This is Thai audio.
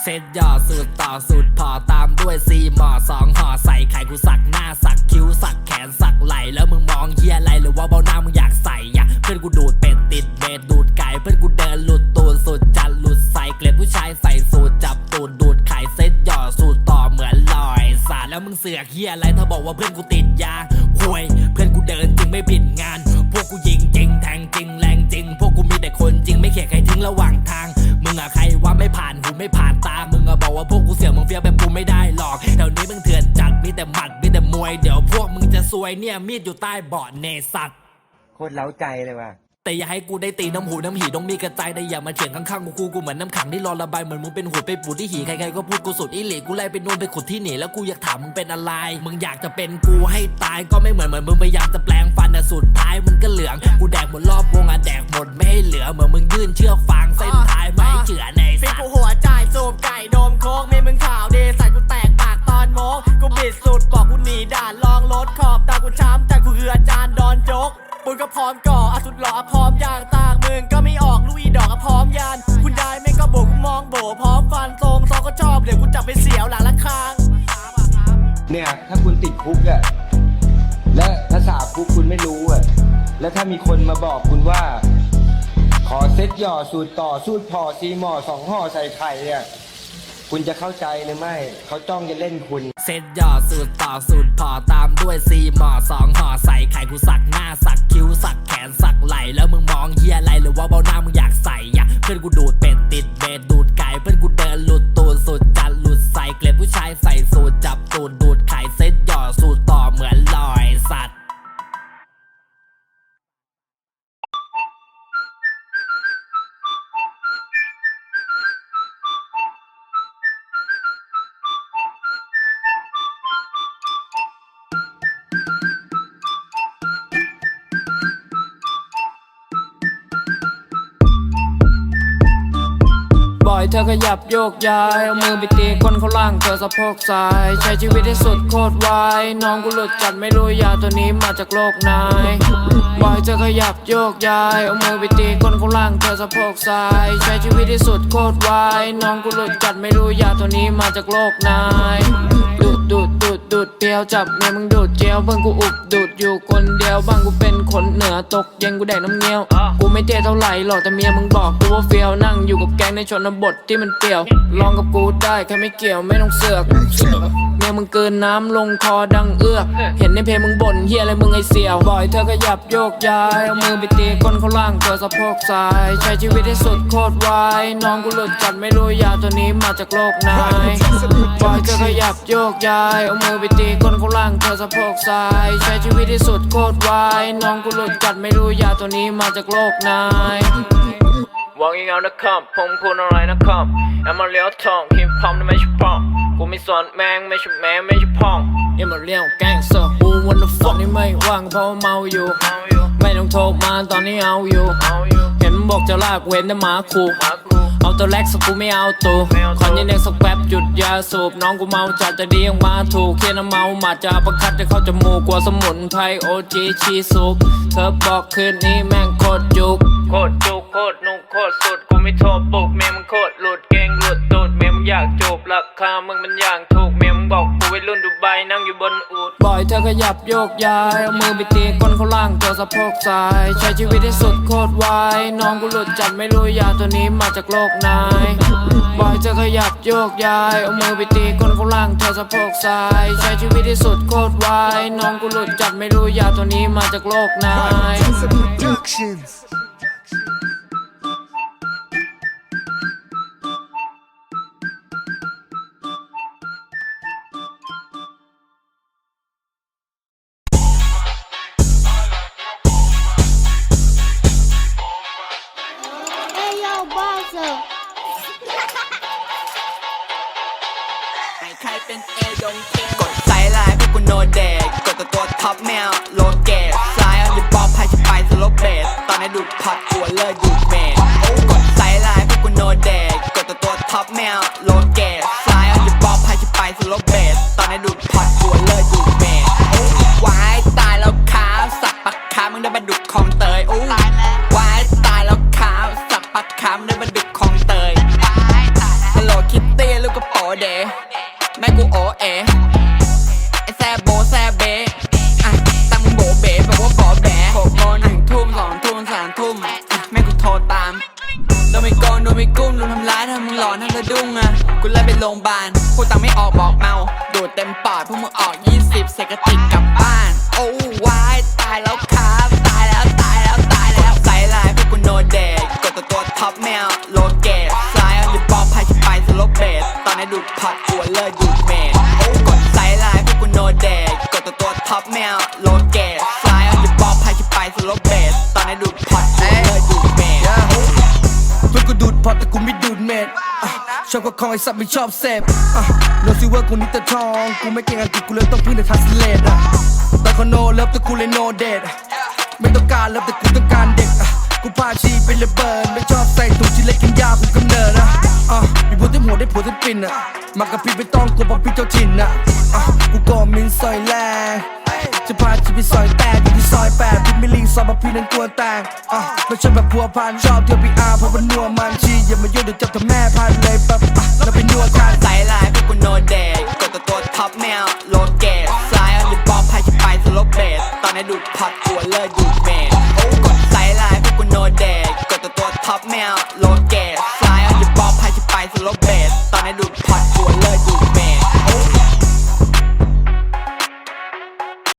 เซตย่อสูตรต่อสูตรพอตามด้วยซีหมอสองห่อใส่ไข่กูสักหน้าสักคิ้วสักแขนสักไหลแล้วมึงมองเฮียอะไรหรือว่าเบ้าหน้ามึงอยากใส่อะเพื่อนกูดูดเป็ดติดเบดดูดไก่เพื่อนกูเดินหลุดตูนสุดจัดหลุดใส่เกล็ดผู้ชายใส่สูตรจับตูดดูดไข่เซตย่อสูตรต่อเหมือนลอยสาแล้วมึงเสือกเฮียอะไรถ้าบอกว่าเพื่อนกูติดยาห่วยเพื่อนกูเดินจริงไม่ผิดงาน พวกกูยิงจริงแทงจริงแรงจริง พวกกูมีแต่คนจริงไม่เขี่ยใครทิ้งระหว่างทาง มึงอะใครว่าไม่ผ่านหูไม่ผ่าน ฟี้ยวแบบกูไม่ได้หรอกแถวนี้มึงเถื่อนจัดมีแต่หมัดมีแต่มวยเดี๋ยวพวกมึงจะซวยเนี่ยมีดอยู่ใต้เบาะเนสัตว์โคตรเล้าใจเลยว่ะแต่อย่าให้กูได้ตีน้ำหูน้ำหีต้องมีกระจายได้อย่ามาเถียงข้างๆกูกูกูเหมือนน้ำขังที่รอระบายเหมือนมึงเป็นหูไปปูดที่หีใครๆก็พูดกูสุดอีหลีกูไล่ไปนู่นไปขุดที่หนีแล้วกูอยากถามมึงเป็นอะไร มึงอยากจะเป็นกูให้ตายก็ไม่เหมือนเหมือนมึงพยายามจะแปลงฟันแต่สุดท้ายมันก็เหลืองกูแดกหมดรอบวงอะแดกหมดไม่ให้เหลือเหมือนมึงยื่นเชือกฟางเส้นท้ายไม่เฉือในฟิกสัตกูว์หัวจ่ายสูบไก่โดม โบพร้อมฟันทรงซองก็ชอบเดี๋ยวกูจับไปเสียวหลังละคางเนี่ย ถ้าคุณติดคุกอะและภาษาคุกคุณไม่รู้อะแล้วถ้ามีคนมาบอกคุณว่า ขอเซ็ตหย่อสูตรต่อสูตรพอซีหมอสองห่อใส่ไข่เนี่ยคุณจะเข้าใจหรือไม่ เขาจ้องจะเล่นคุณ เซตย่อสูตรต่อสูตรพอตามด้วยซีหมอสองห่อใส่ไข่กูสักหน้าสักคิ้วสักแขนสักไหลแล้วมึงมองเฮียอะไรหรือว่าเบ้าหน้ามึงอยากใส่อะเพื่อนกูดูดเป็ดติด อยเธอขยับโยกย้าย เอามือไปตีก้นเขาล่างเธอสะโพกซ้าย ใช้ชีวิตให้สุดโคตรวายน้องกูหลุดจัดไม่รู้ยาตัวนี้มาจากโลกไหนบ่อยเธอขยับโยกย้าย เอามือไปตีก้นเขาล่างเธอสะโพกซ้าย ใช้ชีวิตให้สุดโคตรวายน้องกูหลุดจัดไม่รู้ยาตัวนี้มาจากโลกไหน ดูดดูดดูดดูดเดียวจับเมียมึงดูดเจียวเพิ่งกูอุบดูดอยู่คนเดียวบ้างกูเป็นคนเหนือตกเย็นกูแดกน้ำเงี้ยวกูไม่เท่เท่าไหร่หรอกแต่เมียมึงบอกกูว่าเฟียวนั่งอยู่กับแก๊งในชนบทที่มันเปรี่ยวลองกับกูได้แค่ไม่เกี่ยวไม่ต้องเสือกเมียมึงเกินน้ำลงคอดังเอื้อกเห็นในเพลงมึงบ่นเฮียอะไรมึงไอเสี่ยวบ่อยเธอก็ยับโยกย้ายเอามือไปตีก้นเขาล่างเธอสะโพกซ้าย ใช้ชีวิตที่สุดโคตรวายน้องกูหลุดจัดไม่รู้ยาตัวนี้มาจากโลกไหนบ่อยเธอก็ยับโยกย้าย เอามือไปตีก้นเขาล่างเธอสะโพกซ้าย ใช้ชีวิตที่สุดโคตรวาย น้องกูหลุดจัดไม่รู้ยาตัวนี้มาจากโลกไหน Walking out the cup ผมพูดอะไรนะครับแอมมาเลี้ยวทองฮิปฮอปนี่ไม่ใช่พองกูไม่สนแมงไม่ใช่แมงไม่ใช่พองแอมมาเลี้ยวแกงเซอร์กูวันละฟอกนี่ไม่ว่างเพราะเมาอยู่ ไม่ต้องโทรมาตอนนี้เอาอยู่ เห็นบอกจะลากเว้นแต่หมาคู เอาตัวแรกสกูไม่เอาตัวคอนยันเน็กสักแป๊บหยุดยาสูบน้องกูเมาจัดแต่ดียังมาถูกเคียนน้ำเมาหมาจะประคัดจะเข้าจมูกกว่าสมุนไพรโอจีชีสุกเธอบอกคืนนี้แม่งโคตรจุกโคตรจุกโคตรนุ่งโคตรสุดกูไม่โทษปลุกเมียมึงโคตรหลุดเก่งหลุดตูดเมียมึงอยากจูบราคามึงมันอย่างถูกเมียมึงบอกกูวัยรุ่นดูไบนั่งอยู่บนอูด บ่อยเธอขยับโยกย้ายเอามือไปตีก้นเขาล่างเธอสะโพกซ้าย ใช้ชีวิตที่สุดโคตรไวน้องกูหลุดจัดไม่รู้ยาตัวนี้มาจากโลกไหนบ่อยเธอขยับโยกย้ายเอามือไปตีก้นเขาล่างเธอสะโพกซ้ายใช้ชีวิตที่สุดโคตรไวน้องกูหลุดจัดไม่รู้ยาตัวนี้มาจากโลกไหน ใครเป็นเอดงเคกดไซไลน์พวกกูโนเดกกดแต่ตัวท็อปแมวโลเกตสายเอาอยู่บอลพายชิไปสโลเบสตอนนี้ดูดพัดกลัวเลิกดูดเมนกดไซไลน์พวกกูโนเดกกดแต่ตัวท็อปแมวโลเกตสายเอาอยู่บอลพายชิไปสโลเบสตอนนี้ดูดพัด โรงพยาบาลพูดตังไม่ออกบอกเมา ดูดเต็มปอดพวกมึงออก 20 เสกกระติกกับ ชอบก็คองไอ้สัตว์ไม่ชอบเสพอะโนซิเวอร์กูนี่แต่ทอง กูไม่เก่งอังกฤษกูเลยต้องพึ่งในทัสเลดอะแต่เขาโนเลิฟแต่กูเลยโนเดทไม่ต้องการเลิฟแต่กูต้องการเด็กอะกูพาชีไปเลยเบิร์นไม่ชอบใส่ถุงชิ้นเล็กกินยากูกำเนิดอะอะมีผัวเต็มหัวได้ผัวเต็มปินอะมากับพี่ไม่ต้องกลัวเพราะพี่เจ้าถิ่นอะอะกูก็มินซอยแล จะพาชีไปซอยแตกอยู่ที่ซอยแปดพี่ไม่ลิงซอยมาพี่นั้นกลัวแตกอะไม่ใช่แบบพัวพันชอบเที่ยวพีอาร์เพราะมันนัวมันชีอย่ามายุ่งเดี๋ยวจับเธอแม่พันเลยแบบอะแล้วไปนัวกันใส่ลายพวกกูโนเดกกดตัวตัวท็อปแมวโลเก